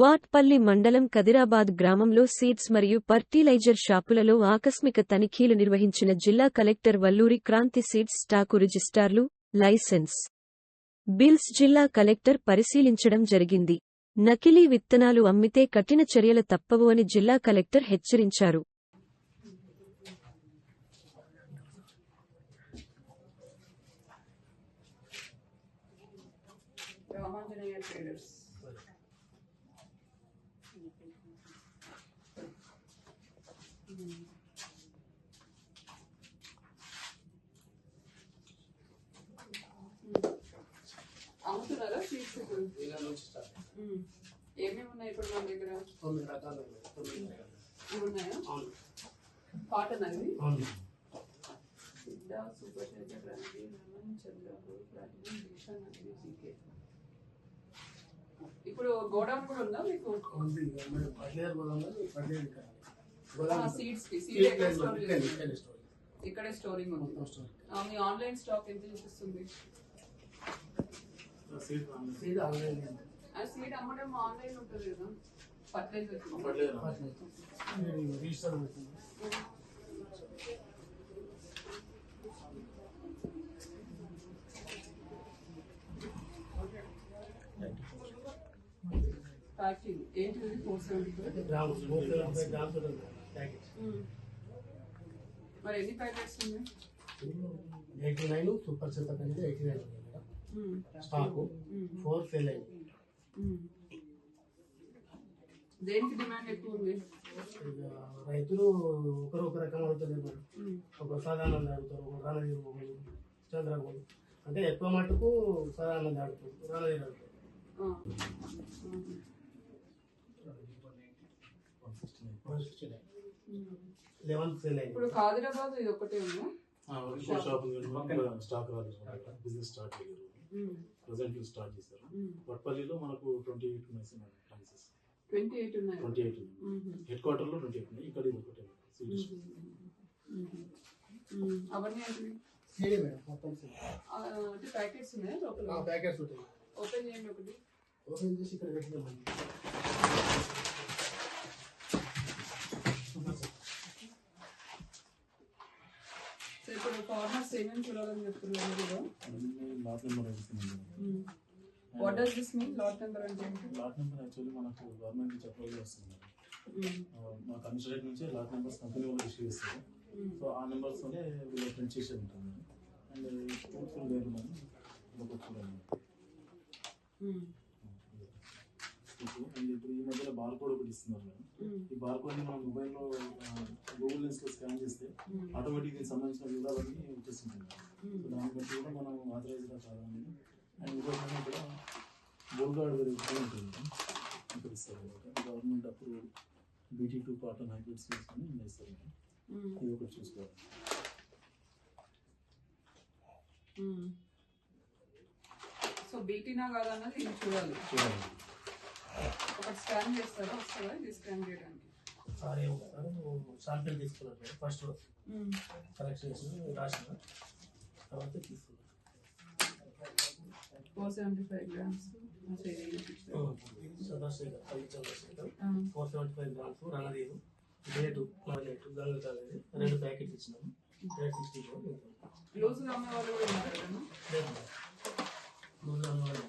వాట్పల్లి మండలం కదిరాబాద్ గ్రామంలో సీడ్స్ మరియు ఫర్టిలైజర్ షాపులలో ఆకస్మిక తనిఖీలు నిర్వహించిన జిల్లా collector Valluri Kranthi seeds stock రిజిస్టార్లు licence. Bills జిల్లా కలెక్టర్ పరిశీలించడం జరిగింది. నకిలీ విత్తనాలు అమ్మితే కఠిన చర్యలు తప్పవు అని జిల్లా కలెక్టర్ హెచ్చరించారు. ట్రేడర్స్ అమ్ముతున్నారా. ఏమేమి ఉన్నాయి ఇప్పుడు మన దగ్గర? తొమ్మిది రకాలు ఇవి ఉన్నాయా? Cotton Siddha super Shekhar Chandrababu platinum ఇప్పుడు గోడౌన్ కూడా ఉందా మీకు? ఉంది. ఆ, గోదాం సీడ్స్కి సీడ్ సీడ్ ఎక్కడ ప్లేస్ స్టోర్ ఇక్కడ ఇక్కడ స్టోర్ ఇక్కడే స్టోరింగ్ ఉంది. మొత్తం స్టోర్ ఆ, మీ ఆన్లైన్ స్టాక్ ఎంత చూపిస్తుంది? సీడ్ ఆన్లైన్ ఆ సీడ్ అమ్మడం ఆన్లైన్ ఉంటుంది కదా ఫర్టిలైజర్ రిజిస్టర్ అవుతుంది. ప్యాకింగ్ ఏంటి ఫోర్ సెవెంటీ గ్రామ్స్ నూట యాభై గ్రామ్స్ ఉంటుంది ప్యాకెట్ మరి ఎన్ని ప్యాకెట్స్ ఉన్నాయి ఎయిటీ నైన్ సూపర్ సెట్ అనేది ఎయిటీ నైన్ ఉంది మేడం. స్టాక్. ఫోర్ ఫెయిల్ అయింది. దేనికి డిమాండ్ ఎక్కువ ఉంది? ఇక రైతులు ఒకరు ఒక రకం అవుతుంది మేడం. ఒక సాధారణ ఆడుతారు ఒక రణదీరు భూములు చంద్రభూములు అంటే ఎక్కువ మటుకు సాధారణ ఆడుతారు రణదీరు ఆడుతారు. ఫెయిల్ అయింది. ఇప్పుడు కాదిరాబాద్ ఇది ఒకటే ఉందా ఇంకో షాప్ స్టాక్ రాలేదు బిజినెస్ స్టార్ట్ అయ్యారు ప్రజెంట్ స్టార్ట్ చేశారు. వట్పల్లిలో మనకు ట్వంటీ ఎయిట్ ఉన్నాయి ట్వంటీ ఎయిట్ ఉన్నాయి. ట్వంటీ ఎయిట్ హెడ్ క్వార్టర్లో ట్వంటీ ఎయిట్ ఉన్నాయి. ఇక్కడ ఇది ఒకటే అవన్నీ సీడీ మేడం మొత్తం అంటే ప్యాకెట్స్ ఉన్నాయి లోపల? ప్యాకెట్స్ ఉంటాయి. ఓపెన్ చేయండి ఒకటి. ఓపెన్ చేసి ఇక్కడ పెట్టినామండి ఇప్పుడు ఫార్మర్స్ ఏమేమి చూడాలని చెప్తున్నారు మీరు lot number what does this mean lot number అంటే లాట్ నెంబర్ యాక్చువల్లీ మనకు గవర్నమెంట్ అప్రూవల్ వస్తుంది. మ్మ్. మా కమిషనరేట్ నుంచి లాట్ నెంబర్స్ కంపెనీ వాళ్ళు ఇష్యూ చేస్తారు. సో ఆ నెంబర్స్ తోనే వీళ్ళు ప్రింట్ చేసి ఉంటుంది అండ్ ఫ్రూట్ఫుల్ మనం ఇదొక అండ్ ఇప్పుడు ఈ మధ్యలో బార్ కోడ్ ఒకటి ఇస్తున్నారు మేడం మ్మ్. ఈ బార్ కోడ్ని మనం మొబైల్లో గూగుల్ లెన్స్లో స్కాన్ చేస్తే. ఆటోమేటిక్ దీనికి సంబంధించిన వివరాలన్నీ వచ్చేస్తుంటుంది మ్మ్. సో దాన్ని బట్టి కూడా మనం ఆథరైజ్ కాదా అనేది అండ్ ఇంకోటి కూడా వెరిఫికేషన్ ఉంటుంది ఇక్కడ ఇస్తారు అనమాట government approve BT two cotton hybrids తీసుకొని ఇస్తారు. ఇది ఒకటి చూసుకోవాలి. సో బీటీనా కాదన్నది చూడాలి చూడాలి ఒకటి స్కాన్ చేస్తారా? వస్తుందా? ఇది స్కాన్ చేయడానికి? సార్ శాంపిల్ తీసుకున్నారు మేడం ఫస్ట్. కలెక్షన్ చేసి రాసిన. తర్వాత తీసుకున్నారు four seventy five grams. Chandrashekar పల్లి Chandrashekar. Four seventy five grams రణదీరు date date Ganga అనేది రెండు ప్యాకెట్స్ ఇచ్చినాము డేట్ సిక్స్టీ ఫోర్ లూజ్గా అమ్మే వాళ్ళు కూడా ఉన్నారు కదా? లేదు. మేడం.